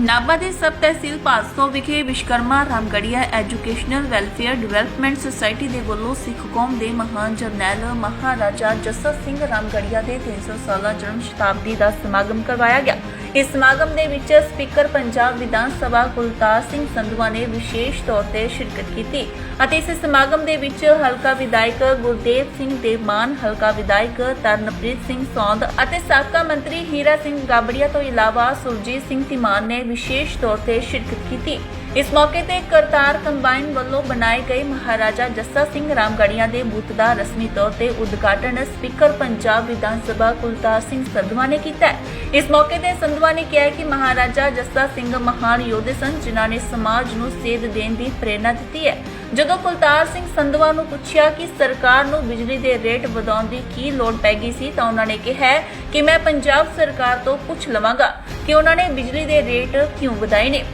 ਨਾਭਾ ਦੇ ਸਬ ਤਹਿਸੀਲ ਪਾਸੋਂ ਵਿਖੇ Vishwakarma Ramgarhia educational welfare development society ਦੇ ਵੱਲੋਂ ਸਿੱਖ ਕੌਮ ਦੇ ਮਹਾਨ ਜਰਨੈਲ ਮਹਾਰਾਜਾ ਜੱਸਾ ਸਿੰਘ ਰਾਮਗੜੀਆ ਦੇ 300 ਸਾਲਾ ਜਨਮ ਸ਼ਤਾਬਦੀ ਦਾ ਸਮਾਗਮ ਕਰਵਾਇਆ ਗਿਆ। ਇਸ ਸਮਾਗਮ ਦੇ ਵਿੱਚ ਸਪੀਕਰ ਪੰਜਾਬ ਵਿਧਾਨ ਸਭਾ ਕੁਲਤਾਰ ਸਿੰਘ ਸੰਧਵਾ ਨੇ ਵਿਸ਼ੇਸ਼ ਤੌਰ ਤੇ ਸ਼ਿਰਕਤ ਕੀਤੀ ਅਤੇ ਇਸ ਸਮਾਗਮ ਦੇ ਵਿੱਚ ਹਲਕਾ ਵਿਧਾਇਕ ਗੁਰਦੇਵ ਸਿੰਘ ਦੇਵਮਾਨ, ਹਲਕਾ ਵਿਧਾਇਕ ਤਰਨਪ੍ਰੀਤ ਸਿੰਘ ਸੌਂਦ ਅਤੇ ਸਾਬਕਾ ਮੰਤਰੀ ਹੀਰਾ ਸਿੰਘ ਗਾਬੜੀਆ ਤੋਂ ਇਲਾਵਾ ਸੁਰਜੀਤ ਸਿੰਘ ਧੀਮਾਨ ਨੇ ਵਿਸ਼ੇਸ਼ ਤੌਰ ਤੇ ਸ਼ਿਰਕਤ ਕੀਤੀ। ਇਸ ਮੌਕੇ ਤੇ ਕਰਤਾਰ ਕੰਬਾਈਨ ਵੱਲੋਂ ਬਣਾਏ ਗਏ ਮਹਾਰਾਜਾ ਜੱਸਾ ਸਿੰਘ ਰਾਮਗੜੀਆਂ ਦੇ ਬੂਥ ਦਾ ਰਸਮੀ ਤੌਰ ਤੇ ਉਦਘਾਟਨ ਸਪੀਕਰ ਪੰਜਾਬ ਵਿਧਾਨ ਸਭਾ ਕੁਲਤਾਰ ਸਿੰਘ ਸੰਧਵਾ ਨੇ ਕੀਤਾ ਇਸ ਮੌਕੇ ਤੇ ਸੰਧਵਾ ਨੇ ਕਿਹਾ ਕਿ ਮਹਾਰਾਜਾ ਜੱਸਾ ਸਿੰਘ ਮਹਾਨ ਯੋਧੇ ਸਨ, ਜਿਨ੍ਹਾਂ ਨੇ ਸਮਾਜ ਨੂੰ ਸੇਧ ਦੇਣ ਦੀ ਪ੍ਰੇਰਣਾ ਦਿੱਤੀ ਹੈ। ਜਦੋਂ ਕੁਲਤਾਰ ਸਿੰਘ ਸੰਧਵਾ ਨੂੰ ਪੁੱਛਿਆ ਕਿ ਸਰਕਾਰ ਨੂੰ ਬਿਜਲੀ ਦੇ ਰੇਟ ਵਧਾਉਣ ਦੀ ਕੀ ਲੋੜ ਪੈ ਗਈ ਸੀ, ਤਾਂ ਉਹਨਾਂ ਨੇ ਕਿਹਾ ਕਿ ਮੈਂ ਪੰਜਾਬ ਸਰਕਾਰ ਤੋਂ ਪੁੱਛ ਲਵਾਂਗਾ ਕਿ ਉਹਨਾਂ ਨੇ ਬਿਜਲੀ ਦੇ ਰੇਟ ਕਿਉਂ ਵਧਾਏ ਨੇ।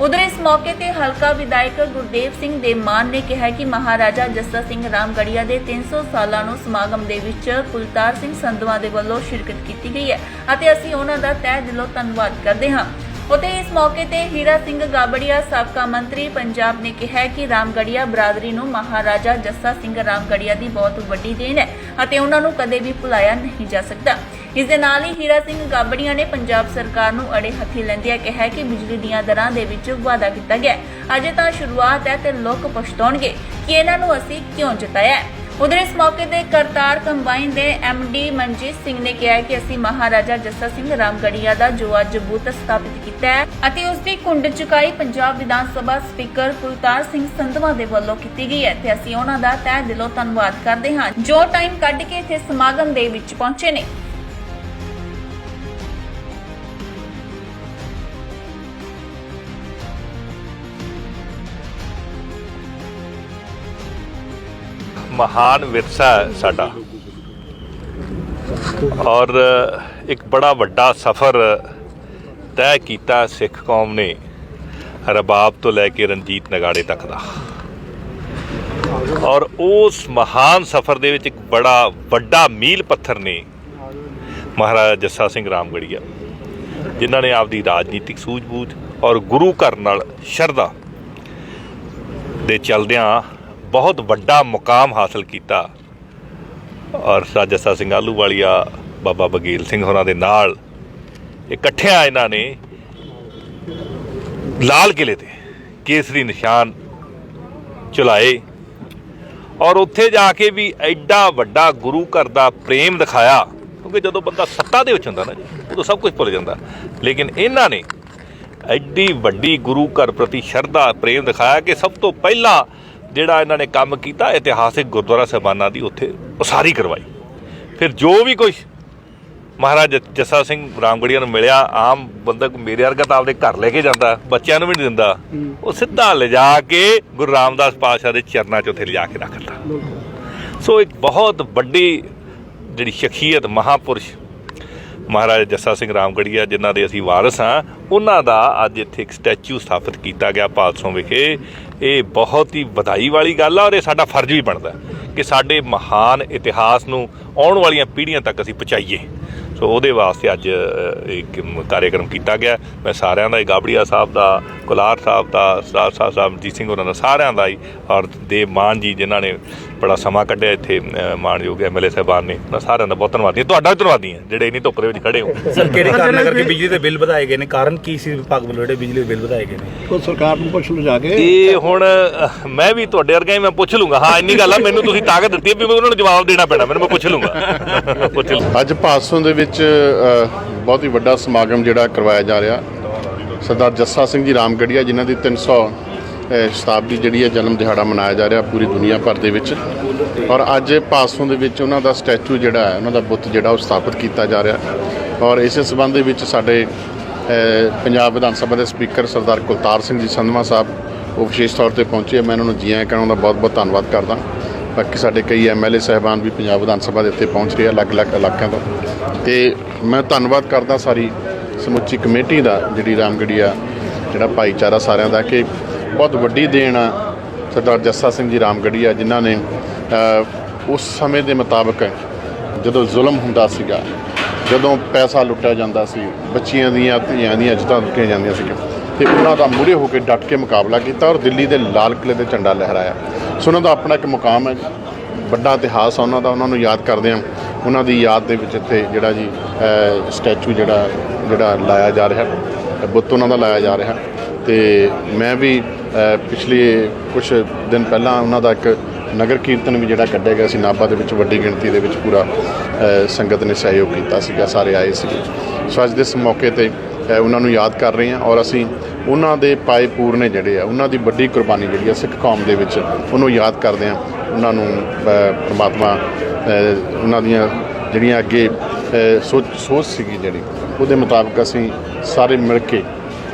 ਉਧਰ ਇਸ ਮੌਕੇ ਤੇ ਹਲਕਾ ਵਿਧਾਇਕ ਗੁਰਦੇਵ ਸਿੰਘ ਦੇ ਮਾਨ ਨੇ ਕਿਹਾ ਕਿ ਮਹਾਰਾਜਾ ਜੱਸਾ ਸਿੰਘ ਰਾਮਗੜੀਆ ਦੇ 300 ਸਾਲਾਂ ਨੂੰ ਸਮਾਗਮ ਦੇ ਵਿੱਚ ਕੁਲਤਾਰ ਸਿੰਘ ਸੰਧਵਾ ਦੇ ਵੱਲੋਂ ਸ਼ਿਰਕਤ ਕੀਤੀ ਗਈ ਹੈ ਅਤੇ ਅਸੀਂ ਉਹਨਾਂ ਦਾ ਤਹਿ ਦਿਲੋਂ ਧੰਨਵਾਦ ਕਰਦੇ ਹਾਂ। ਉਤੇ ਇਸ ਮੌਕੇ ਤੇ ਹੀਰਾ ਸਿੰਘ ਗਾਬੜੀਆ, ਸਾਬਕਾ ਮੰਤਰੀ ਪੰਜਾਬ ਨੇ ਕਿਹਾ ਕਿ ਰਾਮਗੜੀਆ ਬਰਾਦਰੀ ਨੂੰ ਮਹਾਰਾਜਾ ਜੱਸਾ ਸਿੰਘ ਰਾਮਗੜੀਆ ਦੀ ਬਹੁਤ ਵੱਡੀ ਦੇਣ ਹੈ ਅਤੇ ਉਹਨਾਂ ਨੂੰ ਕਦੇ ਵੀ ਭੁਲਾਇਆ ਨਹੀਂ ਜਾ ਸਕਦਾ। ਇਸ ਦੇ ਨਾਲ ਹੀ ਹੀਰਾ ਸਿੰਘ ਗਾਬੜੀਆਂ ਨੇ ਪੰਜਾਬ ਸਰਕਾਰ ਨੂੰ ਅੜੇ ਹੱਥੀ ਲੈਂਦਿਆਂ ਕਿਹਾ ਕਿ ਬਿਜਲੀ ਦੀਆਂ ਦਰਾਂ ਦੇ ਵਿੱਚ ਵਾਅਦਾ ਕੀਤਾ ਗਿਆ। ਅਜੇ ਤਾਂ ਸ਼ੁਰੂਆਤ ਹੈ ਤੇ ਲੋਕ ਪਛਤਾਉਣਗੇ ਕਿ ਇਹਨਾਂ ਨੂੰ ਅਸੀਂ ਕਿਉਂ ਜਿਤਾਇਆ ਉਧਰ ਇਸ ਮੌਕੇ ਤੇ ਕਰਤਾਰ ਕੰਬਾਈਨ ਦੇ ਡੀ ਮਨਜੀਤ ਸਿੰਘ ਨੇ ਕਿਹਾ ਕਿ ਅਸੀਂ ਮਹਾਰਾਜਾ ਜੱਸਾ ਸਿੰਘ ਰਾਮਗੜੀਆ ਦਾ ਜੋ ਅੱਜ ਬੂਤ ਸਥਾਪਿਤ ਕੀਤਾ ਹੈ ਅਤੇ ਉਸ ਦੀ ਕੁੰਡ ਚੁਕਾਈ ਪੰਜਾਬ ਵਿਧਾਨ ਸਭਾ ਸਪੀਕਰ ਕੁਲਤਾਰ ਸਿੰਘ ਸੰਧਵਾ ਦੇ ਵੱਲੋਂ ਕੀਤੀ ਗਈ ਹੈ ਤੇ ਅਸੀਂ ਉਹਨਾਂ ਦਾ ਤਹਿ ਦਿਲੋਂ ਧੰਨਵਾਦ ਕਰਦੇ ਹਾਂ। ਜੋ ਟਾਈਮ ਕੱਢ ਕੇ ਇੱਥੇ ਸਮਾਗਮ ਦੇ ਵਿੱਚ ਪਹੁੰਚੇ ਨੇ। ਮਹਾਨ ਵਿਰਸਾ ਹੈ ਸਾਡਾ। ਔਰ ਇੱਕ ਬੜਾ ਵੱਡਾ ਸਫ਼ਰ ਤੈਅ ਕੀਤਾ ਸਿੱਖ ਕੌਮ ਨੇ ਰਬਾਬ ਤੋਂ ਲੈ ਕੇ ਰਣਜੀਤ ਨਗਾੜੇ ਤੱਕ ਦਾ। ਔਰ ਉਸ ਮਹਾਨ ਸਫ਼ਰ ਦੇ ਵਿੱਚ ਇੱਕ ਬੜਾ ਵੱਡਾ ਮੀਲ ਪੱਥਰ ਨੇ ਮਹਾਰਾਜਾ ਜੱਸਾ ਸਿੰਘ ਰਾਮਗੜੀਆ, ਜਿਨ੍ਹਾਂ ਨੇ ਆਪਦੀ ਰਾਜਨੀਤਿਕ ਸੂਝ-ਬੂਝ ਔਰ ਗੁਰੂ ਘਰ ਨਾਲ ਸ਼ਰਧਾ ਦੇ ਚਲਦਿਆਂ ਬਹੁਤ ਵੱਡਾ ਮੁਕਾਮ ਹਾਸਲ ਕੀਤਾ। ਔਰ ਸਾਜਸਾ ਸਿੰਘ ਆਲੂਵਾਲੀਆ ਬਾਬਾ ਬਗੀਲ ਸਿੰਘ ਹੋਰਾਂ ਦੇ ਨਾਲ ਇਕੱਠਿਆਂ ਇਹਨਾਂ ਨੇ ਲਾਲ ਕਿਲੇ ਤੇ ਕੇਸਰੀ ਨਿਸ਼ਾਨ ਚਲਾਏ। ਔਰ ਉੱਥੇ ਜਾ ਕੇ ਵੀ ਐਡਾ ਵੱਡਾ ਗੁਰੂ ਘਰ ਦਾ ਪ੍ਰੇਮ ਦਿਖਾਇਆ, ਕਿਉਂਕਿ ਜਦੋਂ ਬੰਦਾ ਸੱਤਾ ਦੇ ਵਿੱਚ ਹੁੰਦਾ ਨਾ ਜੀ ਉਦੋਂ ਸਭ ਕੁਝ ਭੁੱਲ ਜਾਂਦਾ। ਲੇਕਿਨ ਇਹਨਾਂ ਨੇ ਐਡੀ ਵੱਡੀ ਗੁਰੂ ਘਰ ਪ੍ਰਤੀ ਸ਼ਰਧਾ, ਪ੍ਰੇਮ ਦਿਖਾਇਆ ਕਿ ਸਭ ਤੋਂ ਪਹਿਲਾਂ ਜਿਹੜਾ ਇਹਨਾਂ ਨੇ ਕੰਮ ਕੀਤਾ ਇਤਿਹਾਸਿਕ ਗੁਰਦੁਆਰਾ ਸਾਹਿਬਾਨਾਂ ਦੀ ਉੱਥੇ ਉਸਾਰੀ ਕਰਵਾਈ। ਫਿਰ ਜੋ ਵੀ ਕੁਝ ਮਹਾਰਾਜ ਜੱਸਾ ਸਿੰਘ ਰਾਮਗੜੀਆ ਨੂੰ ਮਿਲਿਆ ਆਮ ਬੰਦਾ ਕੋਈ ਮੇਰੇ ਵਰਗਾ ਤਾਂ ਆਪਦੇ ਘਰ ਲੈ ਕੇ ਜਾਂਦਾ ਬੱਚਿਆਂ ਨੂੰ ਵੀ ਨਹੀਂ ਦਿੰਦਾ ਉਹ ਸਿੱਧਾ ਲਿਜਾ ਕੇ ਗੁਰੂ ਰਾਮਦਾਸ ਪਾਤਸ਼ਾਹ ਦੇ ਚਰਨਾਂ 'ਚ ਉੱਥੇ ਲਿਜਾ ਕੇ ਰੱਖਤਾ ਸੋ ਇੱਕ ਬਹੁਤ ਵੱਡੀ ਜਿਹੜੀ ਸ਼ਖਸੀਅਤ ਮਹਾਪੁਰਸ਼ ਮਹਾਰਾਜਾ ਜੱਸਾ ਸਿੰਘ ਰਾਮਗੜੀਆ, ਜਿਨ੍ਹਾਂ ਦੇ ਅਸੀਂ ਵਾਰਸ ਹਾਂ, ਉਹਨਾਂ ਦਾ ਅੱਜ ਇੱਥੇ ਇੱਕ ਸਟੈਚੂ ਸਥਾਪਿਤ ਕੀਤਾ ਗਿਆ ਪਾਲਸੋਂ ਵਿਖੇ। ਇਹ ਬਹੁਤ ਹੀ ਵਧਾਈ ਵਾਲੀ ਗੱਲ ਆ ਔਰ ਇਹ ਸਾਡਾ ਫਰਜ਼ ਵੀ ਬਣਦਾ ਕਿ ਸਾਡੇ ਮਹਾਨ ਇਤਿਹਾਸ ਨੂੰ ਆਉਣ ਵਾਲੀਆਂ ਪੀੜ੍ਹੀਆਂ ਤੱਕ ਅਸੀਂ ਪਹੁੰਚਾਈਏ। ਸੋ ਉਹਦੇ ਵਾਸਤੇ ਅੱਜ ਇੱਕ ਮ- ਕਾਰਜਕ੍ਰਮ ਕੀਤਾ ਗਿਆ। ਮੈਂ ਸਾਰਿਆਂ ਦਾ ਹੀ ਗਾਬੜੀਆ ਸਾਹਿਬ ਦਾ ਕੁਲਾਰ ਸਾਹਿਬ ਦਾ ਸਰਦਾਰ ਸਾਹਿਬ ਸਾਹਿਬ ਜੀਤ ਸਿੰਘ ਹੋਰਾਂ ਦਾ ਸਾਰਿਆਂ ਦਾ ਹੀ ਔਰ ਦੇਵ ਮਾਨ ਜੀ ਜਿਨ੍ਹਾਂ ਨੇ ਬੜਾ ਸਮਾਂ ਕੱਢਿਆ ਇੱਥੇ ਅ, ਮਾਣਯੋਗ ਐਮਐਲਏ ਸਾਹਿਬਾਨ ਨੇ ਉਹਨਾਂ ਸਾਰਿਆਂ ਦਾ ਬਹੁਤ ਧੰਨਵਾਦੀ ਹਾਂ। ਤੁਹਾਡਾ ਵੀ ਧੰਨਵਾਦੀ ਹਾਂ ਜਿਹੜੇ ਇੰਨੀ ਧੁੱਪ ਦੇ ਵਿੱਚ ਖੜੇ ਹੋ। ਸਰ ਕਿਹੜੇ ਕਾਰਨ ਕਰਕੇ ਬਿਜਲੀ ਦੇ ਬਿੱਲ ਵਧਾਏ ਗਏ ਨੇ? ਕਾਰਨ ਕੀ ਸੀ ਵਿਭਾਗ ਵੱਲੋਂ ਜਿਹੜੇ ਬਿਜਲੀ ਦੇ ਬਿੱਲ ਵਧਾਏ ਗਏ ਨੇ? ਕੋ ਸਰਕਾਰ ਨੂੰ ਪੁੱਛ ਲਓ ਜਾ ਕੇ। ਇਹ ਹੁਣ ਮੈਂ ਵੀ ਤੁਹਾਡੇ ਵਰਗਾ ਹੀ ਮੈਂ ਪੁੱਛ ਲੂੰਗਾ। ਹਾਂ ਇੰਨੀ ਗੱਲ ਆ ਮੈਨੂੰ ਤੁਸੀਂ ਤਾਕਤ ਦਿੱਤੀ ਹੈ ਵੀ ਉਹਨਾਂ ਨੂੰ ਜਵਾਬ ਦੇਣਾ ਪੈਣਾ ਮੈਨੂੰ ਮੈਂ ਪੁੱਛ ਲੂੰਗਾ। ਪੁੱਛ ਲੂੰ ਅੱਜ ਪਾਸੋਂ ਦੇ ਵਿੱਚ ਬਹੁਤ ਹੀ ਵੱਡਾ ਸਮਾਗਮ ਜਿਹੜਾ ਕਰਵਾਇਆ ਜਾ ਰਿਹਾ। ਸਰਦਾਰ ਜੱਸਾ ਸਿੰਘ ਜੀ ਰਾਮਗੜੀਆ ਜਿਨ੍ਹਾਂ ਦੀ 300 ਅ, ਸ਼ਤਾਬਦੀ ਜਿਹੜੀ ਹੈ ਜਨਮ ਦਿਹਾੜਾ ਮਨਾਇਆ ਜਾ ਰਿਹਾ ਪੂਰੀ ਦੁਨੀਆ ਭਰ ਦੇ ਵਿੱਚ। ਔਰ ਅੱਜ ਪਾਸੋਂ ਦੇ ਵਿੱਚ ਉਹਨਾਂ ਦਾ ਸਟੈਚੂ ਜਿਹੜਾ ਹੈ ਉਹਨਾਂ ਦਾ ਬੁੱਤ ਜਿਹੜਾ ਉਹ ਸਥਾਪਿਤ ਕੀਤਾ ਜਾ ਰਿਹਾ। ਔਰ ਇਸੇ ਸਬੰਧ ਦੇ ਵਿੱਚ ਸਾਡੇ ਪੰਜਾਬ ਵਿਧਾਨ ਸਭਾ ਦੇ ਸਪੀਕਰ ਸਰਦਾਰ ਕੁਲਤਾਰ ਸਿੰਘ ਜੀ ਸੰਧਵਾ ਸਾਹਿਬ ਉਹ ਵਿਸ਼ੇਸ਼ ਤੌਰ ਤੇ ਪਹੁੰਚੇ। ਮੈਂ ਉਹਨਾਂ ਨੂੰ ਜੀ ਆਇਆਂ ਕਹਿਣ ਦਾ ਬਹੁਤ ਬਹੁਤ ਧੰਨਵਾਦ ਕਰਦਾ। ਬਾਕੀ ਸਾਡੇ ਕਈ ਐਮਐਲਏ ਸਹਿਬਾਨ ਵੀ ਪੰਜਾਬ ਵਿਧਾਨ ਸਭਾ ਦੇ ਉੱਤੇ ਪਹੁੰਚ ਰਹੇ ਆ ਅਲੱਗ-ਅਲੱਗ ਇਲਾਕਿਆਂ ਤੋਂ। ਤੇ ਮੈਂ ਧੰਨਵਾਦ ਕਰਦਾ ਸਾਰੀ ਸਮੁੱਚੀ ਕਮੇਟੀ ਦਾ, ਜਿਹੜੀ ਰਾਮਗੜੀਆ ਜਿਹੜਾ ਭਾਈਚਾਰਾ ਸਾਰਿਆਂ ਦਾ ਕਿ ਬਹੁਤ ਵੱਡੀ ਦੇਣ ਆ ਸਰਦਾਰ ਜੱਸਾ ਸਿੰਘ ਜੀ ਰਾਮਗੜੀਆ ਜਿਨ੍ਹਾਂ ਨੇ ਉਸ ਸਮੇਂ ਦੇ ਮੁਤਾਬਕ ਜਦੋਂ ਜ਼ੁਲਮ ਹੁੰਦਾ ਸੀਗਾ, ਜਦੋਂ ਪੈਸਾ ਲੁੱਟਿਆ ਜਾਂਦਾ ਸੀ, ਬੱਚੀਆਂ ਦੀਆਂ, ਧੀਆਂ ਦੀਆਂ ਇੱਜ਼ਤਾਂ ਲੁੱਟੀਆਂ ਜਾਂਦੀਆਂ ਸੀ ਤੇ ਉਹਨਾਂ ਦਾ ਮੂਹਰੇ ਹੋ ਕੇ ਡਟ ਕੇ ਮੁਕਾਬਲਾ ਕੀਤਾ ਔਰ ਦਿੱਲੀ ਦੇ ਲਾਲ ਕਿਲੇ ਤੇ ਝੰਡਾ ਲਹਿਰਾਇਆ। ਸੋ ਉਹਨਾਂ ਦਾ ਆਪਣਾ ਇੱਕ ਮੁਕਾਮ ਹੈ। ਵੱਡਾ ਇਤਿਹਾਸ ਆ ਉਹਨਾਂ ਦਾ, ਉਹਨਾਂ ਨੂੰ ਯਾਦ ਕਰਦੇ ਹਾਂ। ਉਹਨਾਂ ਦੀ ਯਾਦ ਦੇ ਵਿੱਚ ਇੱਥੇ ਜਿਹੜਾ ਜੀ ਸਟੈਚੂ ਜਿਹੜਾ ਜਿਹੜਾ ਲਾਇਆ ਜਾ ਰਿਹਾ, ਬੁੱਤ ਉਹਨਾਂ ਦਾ ਲਾਇਆ ਜਾ ਰਿਹਾ। ਤੇ ਮੈਂ ਵੀ ਪਿਛਲੇ ਕੁਝ ਦਿਨ ਪਹਿਲਾਂ ਉਹਨਾਂ ਦਾ ਇੱਕ ਨਗਰ ਕੀਰਤਨ ਵੀ ਜਿਹੜਾ ਕੱਢਿਆ ਗਿਆ ਸੀ, ਨਾਭਾ ਦੇ ਵਿੱਚ ਵੱਡੀ ਗਿਣਤੀ ਦੇ ਵਿੱਚ ਪੂਰਾ ਸੰਗਤ ਨੇ ਸਹਿਯੋਗ ਕੀਤਾ ਸੀਗਾ, ਸਾਰੇ ਆਏ ਸੀਗੇ। ਸੋ ਅੱਜ ਦੇ ਇਸ ਮੌਕੇ ਤੇ ਉਹਨਾਂ ਨੂੰ ਯਾਦ ਕਰ ਰਹੇ ਹਾਂ ਔਰ ਅਸੀਂ ਉਹਨਾਂ ਦੇ ਪਾਏ ਪੂਰਨੇ ਜਿਹੜੇ ਆ ਉਹਨਾਂ ਦੀ ਵੱਡੀ ਕੁਰਬਾਨੀ ਜਿਹੜੀ ਆ ਸਿੱਖ ਕੌਮ ਦੇ ਵਿੱਚ ਉਹਨੂੰ ਯਾਦ ਕਰਦੇ ਹਾਂ ਉਹਨਾਂ ਨੂੰ ਅ, ਪ੍ਰਮਾਤਮਾ ਉਹਨਾਂ ਦੀਆਂ ਜਿਹੜੀਆਂ ਅੱਗੇ ਸੋਚ ਸੋਚ ਸੀਗੀ ਜਿਹੜੀ ਉਹਦੇ ਮੁਤਾਬਕ ਅਸੀਂ ਸਾਰੇ ਮਿਲ ਕੇ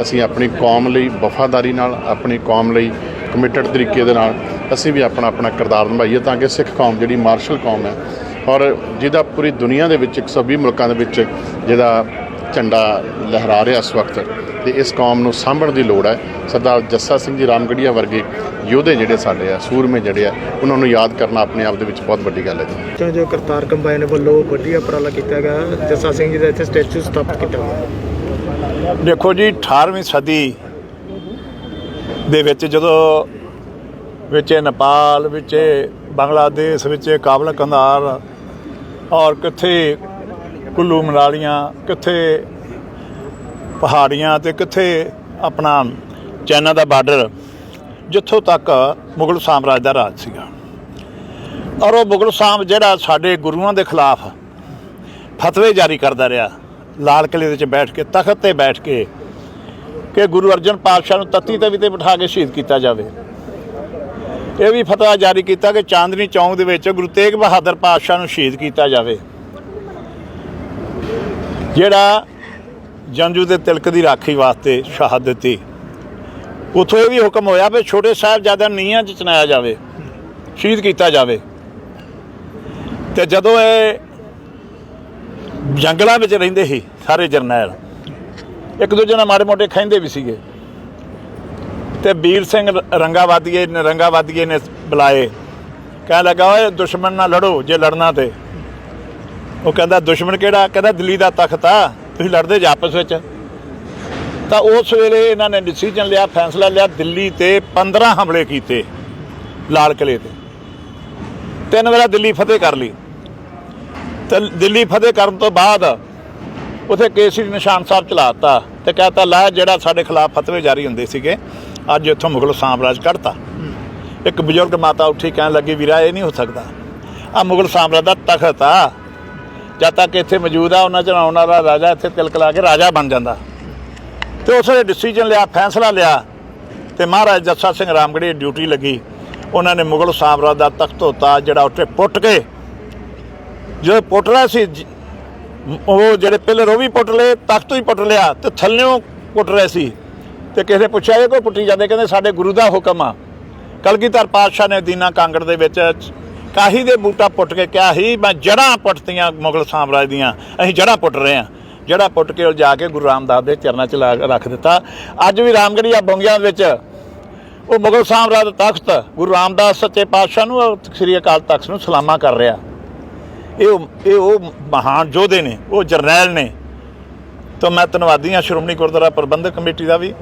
ਅਸੀਂ ਆਪਣੀ ਕੌਮ ਲਈ ਵਫਾਦਾਰੀ ਨਾਲ ਆਪਣੀ ਕੌਮ ਲਈ ਕਮਿਟਡ ਤਰੀਕੇ ਦੇ ਨਾਲ ਅਸੀਂ ਵੀ ਆਪਣਾ ਆਪਣਾ ਕਿਰਦਾਰ ਨਿਭਾਈਏ ਤਾਂ ਕਿ ਸਿੱਖ ਕੌਮ ਜਿਹੜੀ ਮਾਰਸ਼ਲ ਕੌਮ ਹੈ ਔਰ ਜਿਹਦਾ ਪੂਰੀ ਦੁਨੀਆ ਦੇ ਵਿੱਚ 120 ਮੁਲਕਾਂ ਦੇ ਵਿੱਚ ਜਿਹਦਾ ਝੰਡਾ ਲਹਿਰਾ ਰਿਹਾ ਇਸ ਵਕਤ ਤੇ ਇਸ ਕੌਮ ਨੂੰ ਸਾਂਭਣ ਦੀ ਲੋੜ ਹੈ। ਸਰਦਾਰ ਜੱਸਾ ਸਿੰਘ ਜੀ ਰਾਮਗੜੀਆ ਵਰਗੇ ਯੋਧੇ ਜਿਹੜੇ ਸਾਡੇ ਆ ਸੂਰਮੇ ਜਿਹੜੇ ਆ ਉਹਨਾਂ ਨੂੰ ਯਾਦ ਕਰਨਾ ਆਪਣੇ ਆਪ ਦੇ ਵਿੱਚ ਬਹੁਤ ਵੱਡੀ ਗੱਲ ਹੈ ਜੀ। ਜੋ ਜੋ ਕਰਤਾਰ ਕੰਬਾਈਨ ਵੱਲੋਂ ਵਧੀਆ ਉਪਰਾਲਾ ਕੀਤਾ ਗਿਆ ਜੱਸਾ ਸਿੰਘ ਜੀ ਦਾ ਇੱਥੇ ਸਟੈਚੂ ਸਥਾਪਿਤ ਕੀਤਾ ਗਿਆ। ਦੇਖੋ ਜੀ 18ਵੀਂ ਸਦੀ ਦੇ ਵਿੱਚ ਜਦੋਂ ਵਿੱਚ ਨੇਪਾਲ ਵਿੱਚ ਬੰਗਲਾਦੇਸ਼ ਵਿੱਚ ਕਾਬਲ ਕੰਧਾਰ ਔਰ ਕਿੱਥੇ ਕੁੱਲੂ ਮਨਾਲੀਆਂ, ਕਿੱਥੇ ਪਹਾੜੀਆਂ ਤੇ ਕਿੱਥੇ ਆਪਣਾ ਚਾਈਨਾ ਦਾ ਬਾਰਡਰ, ਜਿੱਥੋਂ ਤੱਕ ਮੁਗਲ ਸਾਮਰਾਜ ਦਾ ਰਾਜ ਸੀਗਾ। ਔਰ ਉਹ ਮੁਗਲ ਸਾਮ, ਜਿਹੜਾ ਸਾਡੇ ਗੁਰੂਆਂ ਦੇ ਖਿਲਾਫ ਫਤਵੇ ਜਾਰੀ ਕਰਦਾ ਰਿਹਾ, ਲਾਲ ਕਿਲੇ ਦੇ ਵਿੱਚ ਬੈਠ ਕੇ, ਤਖਤ ਤੇ ਬੈਠ ਕੇ, ਕਿ ਗੁਰੂ ਅਰਜਨ ਪਾਤਸ਼ਾਹ ਨੂੰ ਤੱਤੀ ਤਵੀ ਤੇ ਬਿਠਾ ਕੇ ਸ਼ਹੀਦ ਕੀਤਾ ਜਾਵੇ। ਇਹ ਵੀ ਫਤਵਾ ਜਾਰੀ ਕੀਤਾ ਕਿ ਚਾਂਦਨੀ ਚੌਂਕ ਦੇ ਵਿੱਚ ਗੁਰੂ ਤੇਗ ਬਹਾਦਰ ਪਾਤਸ਼ਾਹ ਨੂੰ ਸ਼ਹੀਦ ਕੀਤਾ ਜਾਵੇ। ਜਿਹੜਾ ਜੰਜੂ ਦੇ ਤਿਲਕ ਦੀ ਰਾਖੀ ਵਾਸਤੇ ਸ਼ਹਾਦਤ ਦਿੱਤੀ। ਉਥੋਂ ਇਹ ਵੀ ਹੁਕਮ ਹੋਇਆ ਵੀ ਛੋਟੇ ਸਾਹਿਬਜ਼ਾਦਿਆਂ ਨੂੰ ਨੀਹਾਂ 'ਚ ਚਨਾਇਆ ਜਾਵੇ, ਸ਼ਹੀਦ ਕੀਤਾ ਜਾਵੇ। ਤੇ ਜਦੋਂ ਇਹ ਜੰਗਲਾਂ ਵਿੱਚ ਰਹਿੰਦੇ ਸੀ, ਸਾਰੇ ਜਰਨੈਲ, ਇੱਕ ਦੂਜੇ ਨਾਲ ਮਾੜੇ ਮੋਟੇ ਖੈਂਦੇ ਵੀ ਸੀਗੇ। ਤੇ ਵੀਰ ਸਿੰਘ ਰੰਗਾਵਾਦੀਏ ਨੇ ਰੰਗਾਵਾਦੀਏ ਨੇ ਬੁਲਾਏ। ਕਹਿਣ ਲੱਗਾ, ਓਏ, ਦੁਸ਼ਮਣ ਨਾਲ ਲੜੋ, ਜੇ ਲੜਨਾ ਤੇ। ਉਹ ਕਹਿੰਦਾ, ਦੁਸ਼ਮਣ ਕਿਹੜਾ? ਕਹਿੰਦਾ, ਦਿੱਲੀ ਦਾ ਤਖਤ ਆ, ਤੁਸੀਂ ਲੜਦੇ ਜੇ ਆਪਸ ਵਿੱਚ। ਤਾਂ ਉਸ ਵੇਲੇ ਇਹਨਾਂ ਨੇ ਡਿਸੀਜਨ ਲਿਆ, ਫੈਸਲਾ ਲਿਆ, ਦਿੱਲੀ ਤੇ 15 ਹਮਲੇ ਕੀਤੇ ਲਾਲ ਕਿਲੇ ਤੇ। ਤਿੰਨ ਵਾਰ ਦਿੱਲੀ ਫਤਿਹ ਕਰ ਲਈ। ਤੇ ਦਿੱਲੀ ਫਤਿਹ ਕਰਨ ਤੋਂ ਬਾਅਦ ਉਥੇ ਕੇਸਰੀ ਨਿਸ਼ਾਨ ਸਾਹਿਬ ਚਲਾਤਾ ਤੇ ਕਹਤਾ, ਲੈ, ਜਿਹੜਾ ਸਾਡੇ ਖਿਲਾਫ ਫਤਵੇ ਜਾਰੀ ਹੁੰਦੇ ਸੀਗੇ, ਅੱਜ ਇੱਥੋਂ ਮੁਗਲ ਸਾਮਰਾਜ ਕੱਢਤਾ। ਇੱਕ ਬਜ਼ੁਰਗ ਮਾਤਾ ਉੱਠੀ ਕਹਿਣ ਲੱਗੀ, ਵੀਰਾ, ਇਹ ਨਹੀਂ ਹੋ ਸਕਦਾ। ਆ ਮੁਗਲ ਸਾਮਰਾਜ ਦਾ ਤਖਤ ਆ ਜਦ ਤੱਕ ਇੱਥੇ ਮੌਜੂਦ ਆ, ਉਹਨਾਂ ਚ ਆਉਣ ਵਾਲਾ ਰਾਜਾ ਇੱਥੇ ਤਿਲਕ ਲਾ ਕੇ ਰਾਜਾ ਬਣ ਜਾਂਦਾ। ਤੇ ਉਸ ਨੇ ਡਿਸੀਜਨ ਲਿਆ, ਫੈਸਲਾ ਲਿਆ ਤੇ ਮਹਾਰਾਜ ਜੱਸਾ ਸਿੰਘ ਰਾਮਗੜੀ ਡਿਊਟੀ ਲੱਗੀ। ਉਹਨਾਂ ਨੇ ਮੁਗਲ ਸਾਮਰਾਜ ਦਾ ਤਖਤ ਹੋਤਾ ਜਿਹੜਾ ਉੱਤੇ ਪੁੱਟ ਕੇ, ਜਦੋਂ ਪੁੱਟ ਰਿਹਾ ਸੀ ਉਹ ਜਿਹੜੇ ਪਿੱਲਰ ਉਹ ਵੀ ਪੁੱਟ ਲਏ, ਤਖਤ ਵੀ ਪੁੱਟ ਲਿਆ ਤੇ ਥੱਲਿਓਂ ਪੁੱਟ ਰਹੇ ਸੀ। ਤੇ ਕਿਸੇ ਨੇ ਪੁੱਛਿਆ, ਇਹ ਕੋਈ ਪੁੱਟੀ ਜਾਂਦੇ? ਕਹਿੰਦੇ, ਸਾਡੇ ਗੁਰੂ ਦਾ ਹੁਕਮ ਆ। ਕਲਗੀਧਰ ਪਾਤਸ਼ਾਹ ਨੇ ਦੀਨਾ ਕਾਂਗੜ ਦੇ ਵਿੱਚ ਕਾਹੀ ਦੇ ਬੂਟਾ ਪੁੱਟ ਕੇ ਕਿਹਾ ਸੀ, ਮੈਂ ਜੜਾਂ ਪੁੱਟਤੀਆਂ ਮੁਗਲ ਸਾਮਰਾਜ ਦੀਆਂ, ਅਸੀਂ ਜੜਾਂ ਪੁੱਟ ਰਹੇ ਹਾਂ। ਜੜਾਂ ਪੁੱਟ ਕੇ ਉਹ ਜਾ ਕੇ ਗੁਰੂ ਰਾਮਦਾਸ ਦੇ ਚਰਨਾਂ 'ਚ ਲਾ- ਰੱਖ ਦਿੱਤਾ। ਅੱਜ ਵੀ ਰਾਮਗੜੀਆ ਬੰਗਿਆਂ ਵਿੱਚ ਉਹ ਮੁਗਲ ਸਾਮਰਾਜ ਦਾ ਤਖਤ, ਗੁਰੂ ਰਾਮਦਾਸ ਸੱਚੇ ਪਾਤਸ਼ਾਹ ਨੂੰ ਔਰ ਸ੍ਰੀ ਅਕਾਲ ਤਖਤ ਨੂੰ ਸਲਾਮਾ ਕਰ ਰਿਹਾ। ਇਹ ਉਹ- ਇਹ ਉਹ ਮਹਾਨ ਯੋਧੇ ਨੇ, ਉਹ ਜਰਨੈਲ ਨੇ। ਤਾਂ ਮੈਂ ਧੰਨਵਾਦੀ ਹਾਂ ਸ਼੍ਰੋਮਣੀ ਗੁਰਦੁਆਰਾ ਪ੍ਰਬੰਧਕ ਕਮੇਟੀ ਦਾ ਵੀ,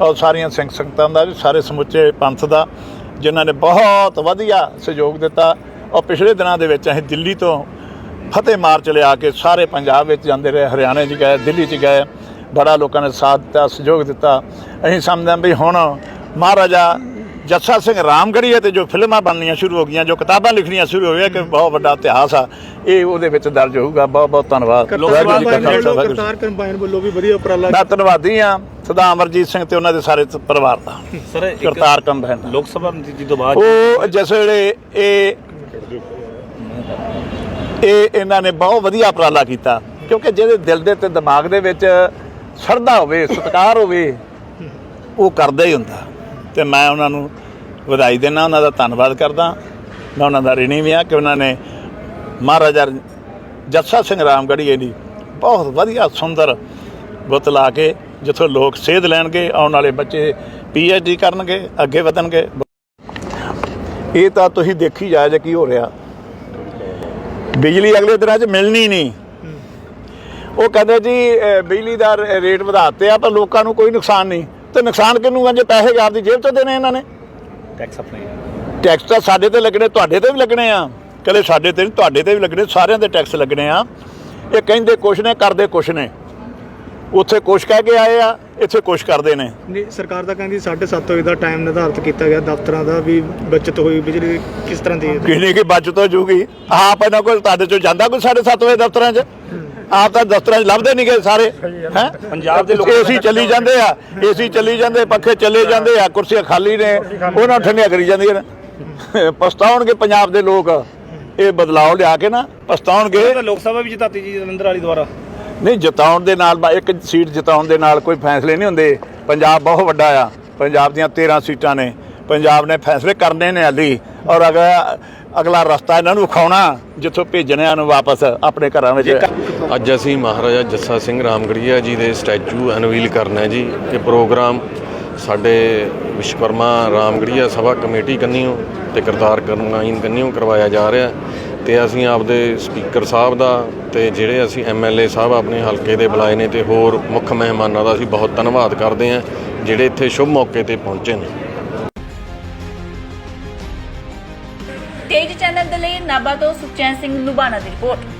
ਔਰ ਸਾਰੀਆਂ ਸਿੰਘ ਸੰਗਤਾਂ ਦਾ ਵੀ, ਸਾਰੇ ਸਮੁੱਚੇ ਪੰਥ ਦਾ। ਜਿਨ੍ਹਾਂ ਨੇ ਬਹੁਤ ਵਧੀਆ ਸਹਿਯੋਗ ਦਿੱਤਾ। ਔਰ ਪਿਛਲੇ ਦਿਨਾਂ ਦੇ ਵਿੱਚ ਅਸੀਂ ਦਿੱਲੀ ਤੋਂ ਫਤਿਹ ਮਾਰਚ ਲਿਆ ਕੇ ਸਾਰੇ ਪੰਜਾਬ ਵਿੱਚ ਜਾਂਦੇ ਰਹੇ, ਹਰਿਆਣੇ 'ਚ ਗਏ, ਦਿੱਲੀ 'ਚ ਗਏ। ਬੜਾ ਲੋਕਾਂ ਨੇ ਸਾਥ ਦਿੱਤਾ, ਸਹਿਯੋਗ ਦਿੱਤਾ। ਅਸੀਂ ਸਮਝਦੇ ਹਾਂ ਵੀ ਹੁਣ ਮਹਾਰਾਜਾ ਜੱਸਾ ਸਿੰਘ ਰਾਮਗੜੀਏ ਤੇ ਜੋ ਫਿਲਮਾਂ ਬਣਨੀਆਂ ਸ਼ੁਰੂ ਹੋ ਗਈਆਂ ਜੋ ਕਿਤਾਬਾਂ ਲਿਖਣੀਆਂ ਸ਼ੁਰੂ ਹੋ ਗਈਆਂ ਕਿ ਬਹੁਤ ਵੱਡਾ ਇਤਿਹਾਸ ਆ। ਇਹ ਉਹਦੇ ਵਿੱਚ ਦਰਜ ਹੋਊਗਾ। ਬਹੁਤ ਬਹੁਤ ਧੰਨਵਾਦ। ਵਾਹਿਗੁਰੂ ਜੀ ਕਾ ਖਾਲਸਾ, ਵਾਹਿਗੁਰੂ ਜੀ ਕੀ ਕਰਤਾਰ ਕੰਬਾਈਨ ਵੱਲੋਂ ਵੀ ਵਧੀਆ ਉਪਰਾਲਾ ਮੈਂ ਧੰਨਵਾਦੀ ਆ ਸਦਾ ਅਮਰਜੀਤ ਸਿੰਘ ਤੇ ਉਹਨਾਂ ਦੇ ਸਾਰੇ ਪਰਿਵਾਰ ਦਾ। ਸਰ ਇੱਕ ਕਰਤਾਰ ਕੰਬਹਿਨ ਦਾ। ਲੋਕ ਸਭਾ ਨਤੀਜੇ ਤੋਂ ਬਾਅਦ ਉਹ ਜਿਸ ਵੇਲੇ ਇਹ ਇਹ ਇਹਨਾਂ ਨੇ ਬਹੁਤ ਵਧੀਆ ਉਪਰਾਲਾ ਕੀਤਾ ਕਿਉਂਕਿ ਜਿਹਦੇ ਦਿਲ ਦੇ ਤੇ ਦਿਮਾਗ ਦੇ ਵਿੱਚ ਸ਼ਰਧਾ ਹੋਵੇ ਸਤਿਕਾਰ ਹੋਵੇ ਉਹ ਕਰਦਾ ਹੀ ਹੁੰਦਾ। ਤੇ ਮੈਂ ਉਹਨਾਂ ਨੂੰ ਵਧਾਈ ਦੇਣਾ ਉਹਨਾਂ ਦਾ ਧੰਨਵਾਦ ਕਰਦਾ। ਮੈਂ ਉਹਨਾਂ ਦਾ ਰਿਣੀ ਵੀ ਆ ਕਿ ਉਹਨਾਂ ਨੇ ਮਹਾਰਾਜਾ ਜੱਸਾ ਸਿੰਘ ਰਾਮਗੜੀਏ ਦੀ ਬਹੁਤ ਵਧੀਆ ਸੁੰਦਰ ਗੁੱਤ ਲਾ ਕੇ ਜਿੱਥੋਂ ਲੋਕ ਸੇਧ ਲੈਣਗੇ ਆਉਣ ਵਾਲੇ ਬੱਚੇ ਡੀ ਕਰਨਗੇ ਅੱਗੇ ਵਧਣਗੇ। ਇਹ ਤਾਂ ਤੁਸੀਂ ਦੇਖੀ ਜਾਇਆ ਜੇ ਕੀ ਹੋ ਰਿਹਾ। ਬਿਜਲੀ ਅਗਲੇ ਦਿਨਾਂ 'ਚ ਮਿਲਣੀ ਨਹੀਂ। ਉਹ ਕਹਿੰਦੇ ਜੀ ਬਿਜਲੀ ਦਾ ਰੇਟ ਵਧਾਤੇ ਆ ਪਰ ਲੋਕਾਂ ਨੂੰ ਕੋਈ ਨੁਕਸਾਨ ਨਹੀਂ। ਤੇ ਨੁਕਸਾਨ ਕਿਹਨੂੰ ਆ? ਜੇ ਪੈਸੇ ਆਪਦੀ ਜੇਬ ਤੋਂ ਦੇਣੇ ਇਹਨਾਂ ਨੇ। ਟੈਕਸ ਆਪਣੇ ਟੈਕਸ ਤਾਂ ਸਾਡੇ ਤੇ ਲੱਗਣੇ ਤੁਹਾਡੇ ਤੇ ਵੀ ਲੱਗਣੇ ਆ। ਕਦੇ ਸਾਡੇ ਤੇ ਨਹੀਂ ਤੁਹਾਡੇ ਤੇ ਵੀ ਲੱਗਣੇ ਸਾਰਿਆਂ ਦੇ ਟੈਕਸ ਲੱਗਣੇ ਆ। ਇਹ ਕਹਿੰਦੇ ਕੁਛ ਨੇ ਕਰਦੇ ਕੁਛ ਨੇ। ਉੱਥੇ ਕੁਛ ਕਹਿ ਕੇ ਆਏ ਆ ਇੱਥੇ ਕੁਛ ਕਰਦੇ ਨੇ। ਨਹੀਂ ਸਰਕਾਰ ਤਾਂ ਕਹਿੰਦੀ 7:30 ਵਜੇ ਦਾ ਟਾਈਮ ਨਿਰਧਾਰਿਤ ਕੀਤਾ ਗਿਆ ਦਫ਼ਤਰਾਂ ਦਾ ਵੀ ਬਚਤ ਹੋਈ ਬਿਜਲੀ ਕਿਸ ਤਰ੍ਹਾਂ ਦੀ ਹੈ? ਕਿੰਨੀ ਕੀ ਬਚਤ ਹੋ ਜੂਗੀ? ਆਪ ਇਹਨਾਂ ਕੋਲ ਤੁਹਾਡੇ ਚੋਂ ਜਾਂਦਾ ਕੋਈ 7:30 ਵਜੇ ਦਫ਼ਤਰਾਂ 'ਚ? ਆਪ ਤਾਂ ਦਫ਼ਤਰਾਂ 'ਚ ਲੱਭਦੇ ਨਹੀਂ ਗਏ ਸਾਰੇ ਹੈ। ਪੰਜਾਬ ਦੇ ਲੋਕ- ਏਸੀ ਚੱਲੀ ਜਾਂਦੇ ਆ ਏਸੀ ਚੱਲੀ ਜਾਂਦੇ ਪੱਖੇ ਚੱਲੇ ਜਾਂਦੇ ਆ ਕੁਰਸੀਆਂ ਖਾਲੀ ਨੇ ਉਹਨਾਂ ਠੰਡੀਆਂ ਕਰੀ ਜਾਂਦੀਆਂ ਨੇ। ਪਛਤਾਉਣਗੇ ਪੰਜਾਬ ਦੇ ਲੋਕ ਇਹ ਬਦਲਾਅ ਲਿਆ ਕੇ ਨਾ ਪਛਤਾਉਣਗੇ। ਲੋਕ ਸਭਾ ਵੀ ਜਿਤਾਤੀ ਜੀ ਜਲੰਧਰ ਵਾਲੀ ਦੁਆਰਾ। ਨਹੀਂ ਜਿਤਾਉਣ ਦੇ ਨਾਲ ਇੱਕ ਸੀਟ ਜਿਤਾਉਣ ਦੇ ਨਾਲ ਕੋਈ ਫੈਸਲੇ ਨਹੀਂ ਹੁੰਦੇ। ਪੰਜਾਬ ਬਹੁਤ ਵੱਡਾ ਆ ਪੰਜਾਬ ਦੀਆਂ 13 ਸੀਟਾਂ ਨੇ। ਪੰਜਾਬ ਨੇ ਫੈਸਲੇ ਕਰਨੇ ਨੇ ਅਲੀ। ਔਰ ਅਗਲਾ ਅਗਲਾ ਰਸਤਾ ਇਹਨਾਂ ਨੂੰ ਵਿਖਾਉਣਾ, ਜਿੱਥੋਂ ਭੇਜਣਿਆਂ ਨੂੰ ਵਾਪਸ ਆਪਣੇ ਘਰਾਂ ਵਿੱਚ। ਅੱਜ ਅਸੀਂ ਮਹਾਰਾਜਾ ਜੱਸਾ ਸਿੰਘ ਰਾਮਗੜੀਆ ਜੀ ਦੇ ਸਟੈਚੂ ਅਨਵੀਲ ਕਰਨਾ ਹੈ ਜੀ, ਇਹ ਪ੍ਰੋਗਰਾਮ ਸਾਡੇ ਵਿਸ਼ਵਕਰਮਾ ਰਾਮਗੜੀਆ ਸਭਾ ਕਮੇਟੀ ਕੰਨਿਓ ਤੇ ਕਰਤਾਰ ਕਰਨਾਈਨ ਕੰਨੀਓ ਕਰਵਾਇਆ ਜਾ ਰਿਹਾ ਤੇ ਅਸੀਂ ਆਪਦੇ ਸਪੀਕਰ ਸਾਹਿਬ ਦਾ ਤੇ ਜਿਹੜੇ ਅਸੀਂ ਐਮਐਲਏ ਸਾਹਿਬ ਆਪਣੇ ਹਲਕੇ ਦੇ ਬੁਲਾਏ ਨੇ ਤੇ ਹੋਰ ਮੁੱਖ ਮਹਿਮਾਨਾਂ ਦਾ ਅਸੀਂ ਬਹੁਤ ਧੰਨਵਾਦ ਕਰਦੇ ਹਾਂ, ਜਿਹੜੇ ਇੱਥੇ ਸ਼ੁਭ ਮੌਕੇ ਤੇ ਪਹੁੰਚੇ ਨੇ। ਸੁਖਚੈਨ ਸਿੰਘ ਲੁਬਾਣਾ ਦੀ ਰਿਪੋਰਟ।